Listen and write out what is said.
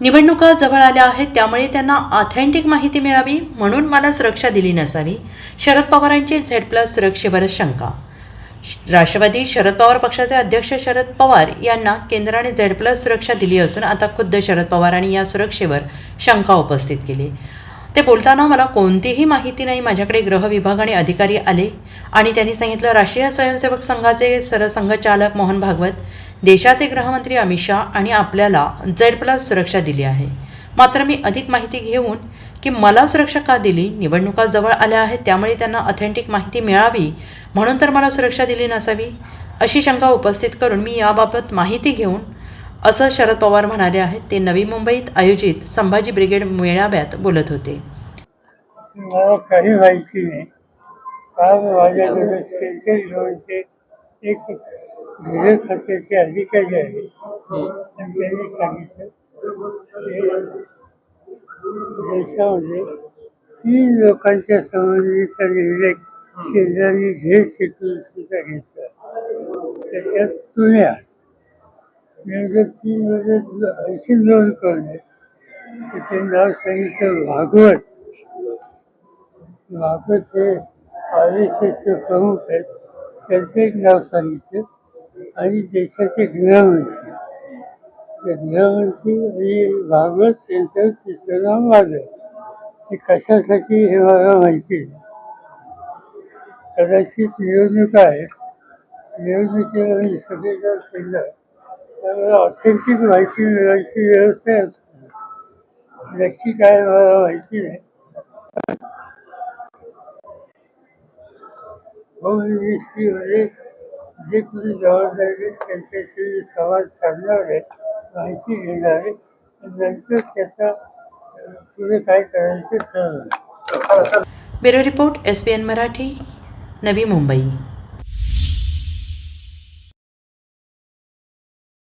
निवडणुका जवळ आल्या आहेत त्यामुळे त्यांना ऑथेंटिक माहिती मिळावी म्हणून मला सुरक्षा दिली नसावी. शरद पवारांची झेड प्लस सुरक्षेवर शंका. राष्ट्रवादी शरद पवार पक्षाचे अध्यक्ष शरद पवार यांना केंद्राने झेड प्लस सुरक्षा दिली असून आता खुद्द शरद पवारांनी या सुरक्षेवर शंका उपस्थित केली. ते बोलताना मला कोणतीही माहिती नाही. माझ्याकडे गृह विभाग आणि अधिकारी आले आणि त्यांनी सांगितलं राष्ट्रीय स्वयंसेवक संघाचे सरसंघचालक मोहन भागवत देशाचे गृहमंत्री अमित शाह आणि आपल्याला झेड प्लस सुरक्षा दिली आहे. मात्र मी अधिक माहिती घेऊन की मला सुरक्षा का दिली? निवडणुका जवळ आल्या आहेत त्यामुळे त्यांना ऑथेंटिक माहिती मिळावी म्हणून तर मला सुरक्षा दिली नसावी? अशी शंका उपस्थित करून मी याबाबत माहिती घेऊन असं शरद पवार म्हणाले आहेत ते नवी मुंबईत आयोजित संभाजी ब्रिगेड मेळाव्यात बोलत होते. मला काही माहिती नाही. आज माझ्याकडे सेंट्रल झोनचे एक गृह खात्याचे अधिकारी आहे त्यांनी सांगितलं. की देशामध्ये तीन लोकांच्या संबंधीचा निर्णय केंद्राने झेड सेक्युरिटीचा घेतला त्याच्यात तुम्ही आहात म्हणजे नोंद करून त्याचे नाव सांगितलं भागवत भागवत हे आर एस एसचे प्रमुख आहेत त्यांचं एक नाव सांगितलं आणि देशाचे गृहमंत्री ते गृहमंत्री आणि भागवत त्यांचं तिसरं नाव माझं हे कशासाठी हे मला माहिती कदाचित निवडणुका आहेत निवडणुकीला मी सगळेजण केलं. ശരിക്കും വൈദ്യുതി വൈദ്യുതി വ്യവസ്ഥ വ്യക്തിക്കായ വൈദ്യുതി भविष्यामध्ये जे कोणी report S B N Marathi Navi Mumbai